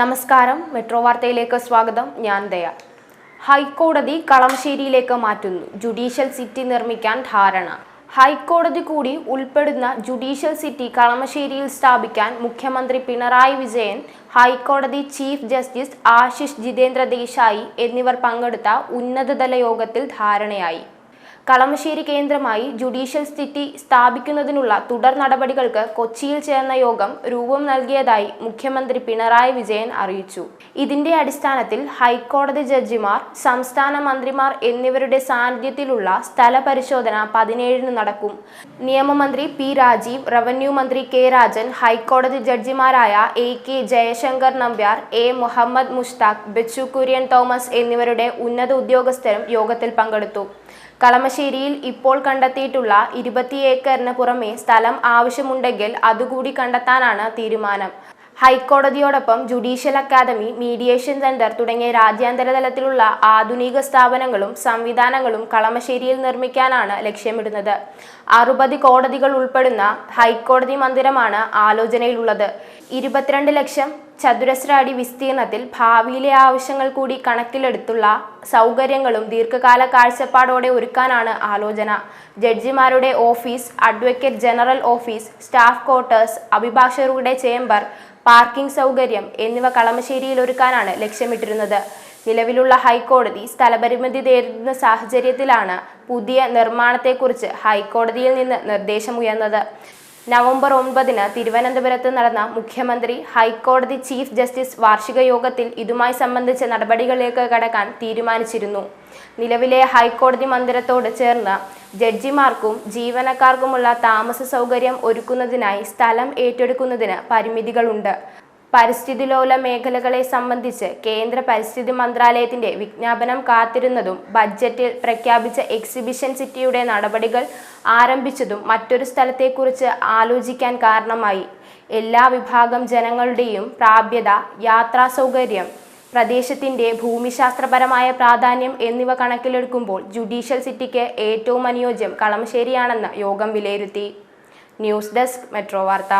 നമസ്കാരം. മെട്രോ വാർത്തയിലേക്ക് സ്വാഗതം. ഞാൻ ദയ. ഹൈക്കോടതി കളമശ്ശേരിയിലേക്ക് മാറ്റുന്നു. ജുഡീഷ്യൽ സിറ്റി നിർമ്മിക്കാൻ ധാരണ. ഹൈക്കോടതി കൂടി ഉൾപ്പെടുന്ന ജുഡീഷ്യൽ സിറ്റി കളമശ്ശേരിയിൽ സ്ഥാപിക്കാൻ മുഖ്യമന്ത്രി പിണറായി വിജയൻ ഹൈക്കോടതി ചീഫ് ജസ്റ്റിസ് ആശിഷ് ജിതേന്ദ്ര ദേശായി എന്നിവർ പങ്കെടുത്ത ഉന്നതതല യോഗത്തിൽ ധാരണയായി. കളമശ്ശേരി കേന്ദ്രമായി ജുഡീഷ്യൽ സിറ്റി സ്ഥാപിക്കുന്നതിനുള്ള തുടർ നടപടികൾക്ക് കൊച്ചിയിൽ ചേർന്ന യോഗം രൂപം നൽകിയതായി മുഖ്യമന്ത്രി പിണറായി വിജയൻ അറിയിച്ചു. ഇതിന്റെ അടിസ്ഥാനത്തിൽ ഹൈക്കോടതി ജഡ്ജിമാർ സംസ്ഥാന മന്ത്രിമാർ എന്നിവരുടെ സാന്നിധ്യത്തിലുള്ള സ്ഥല പരിശോധന പതിനേഴിന് നടക്കും. നിയമമന്ത്രി പി രാജീവ് റവന്യൂ മന്ത്രി കെ രാജൻ ഹൈക്കോടതി ജഡ്ജിമാരായ A K Jayashankar Nambiar A Muhammad Mushtaq Bechu Kurian Thomas എന്നിവരുടെ ഉന്നത ഉദ്യോഗസ്ഥരും യോഗത്തിൽ പങ്കെടുത്തു. കളമശ്ശേരിയിൽ ഇപ്പോൾ കണ്ടെത്തിയിട്ടുള്ള ഇരുപത്തി ഏക്കറിന് പുറമെ സ്ഥലം ആവശ്യമുണ്ടെങ്കിൽ അതുകൂടി കണ്ടെത്താനാണ് തീരുമാനം. ഹൈക്കോടതിയോടൊപ്പം ജുഡീഷ്യൽ അക്കാദമി മീഡിയേഷൻ സെന്റർ തുടങ്ങിയ രാജ്യാന്തര തലത്തിലുള്ള ആധുനിക സ്ഥാപനങ്ങളും സംവിധാനങ്ങളും കളമശ്ശേരിയിൽ നിർമ്മിക്കാനാണ് ലക്ഷ്യമിടുന്നത്. അറുപത് കോടതികൾ ഉൾപ്പെടുന്ന ഹൈക്കോടതി മന്ദിരമാണ് ആലോചനയിലുള്ളത്. ഇരുപത്തിരണ്ട് ലക്ഷം ചതുരശ്ര അടി വിസ്തീർണത്തിൽ ഭാവിയിലെ ആവശ്യങ്ങൾ കൂടി കണക്കിലെടുത്തുള്ള സൗകര്യങ്ങളും ദീർഘകാല കാഴ്ചപ്പാടോടെ ഒരുക്കാനാണ് ആലോചന. ജഡ്ജിമാരുടെ office advocate general office staff quarters അഭിഭാഷകരുടെ chamber parking സൗകര്യം എന്നിവ കളമശ്ശേരിയിൽ ഒരുക്കാനാണ് ലക്ഷ്യമിട്ടിരുന്നത്. നിലവിലുള്ള ഹൈക്കോടതി സ്ഥലപരിമിതി നേരിടുന്ന സാഹചര്യത്തിലാണ് പുതിയ നിർമ്മാണത്തെക്കുറിച്ച് ഹൈക്കോടതിയിൽ നിന്ന് നിർദ്ദേശമുയർന്നത്. നവംബർ ഒൻപതിന് തിരുവനന്തപുരത്ത് നടന്ന മുഖ്യമന്ത്രി ഹൈക്കോടതി ചീഫ് ജസ്റ്റിസ് വാർഷിക യോഗത്തിൽ ഇതുമായി സംബന്ധിച്ച നടപടികളിലേക്ക് കടക്കാൻ തീരുമാനിച്ചിരുന്നു. നിലവിലെ ഹൈക്കോടതി മന്ദിരത്തോട് ചേർന്ന് ജഡ്ജിമാർക്കും ജീവനക്കാർക്കുമുള്ള താമസ സൗകര്യം ഒരുക്കുന്നതിനായി സ്ഥലം ഏറ്റെടുക്കുന്നതിന് പരിമിതികളുണ്ട്. പരിസ്ഥിതി ലോല മേഖലകളെ സംബന്ധിച്ച് കേന്ദ്ര പരിസ്ഥിതി മന്ത്രാലയത്തിന്റെ വിജ്ഞാപനം കാത്തിരുന്നതും ബഡ്ജറ്റിൽ പ്രഖ്യാപിച്ച എക്സിബിഷൻ സിറ്റിയുടെ നടപടികൾ ആരംഭിച്ചതും മറ്റൊരു സ്ഥലത്തെക്കുറിച്ച് ആലോചിക്കാൻ കാരണമായി. എല്ലാ വിഭാഗം ജനങ്ങളുടെയും പ്രാപ്യത യാത്രാ സൗകര്യം പ്രദേശത്തിന്റെ ഭൂമിശാസ്ത്രപരമായ പ്രാധാന്യം എന്നിവ കണക്കിലെടുക്കുമ്പോൾ ജുഡീഷ്യൽ സിറ്റിക്ക് ഏറ്റവും അനുയോജ്യം കളമശ്ശേരിയാണെന്ന് യോഗം വിലയിരുത്തി. ന്യൂസ് ഡെസ്ക് മെട്രോ വാർത്ത.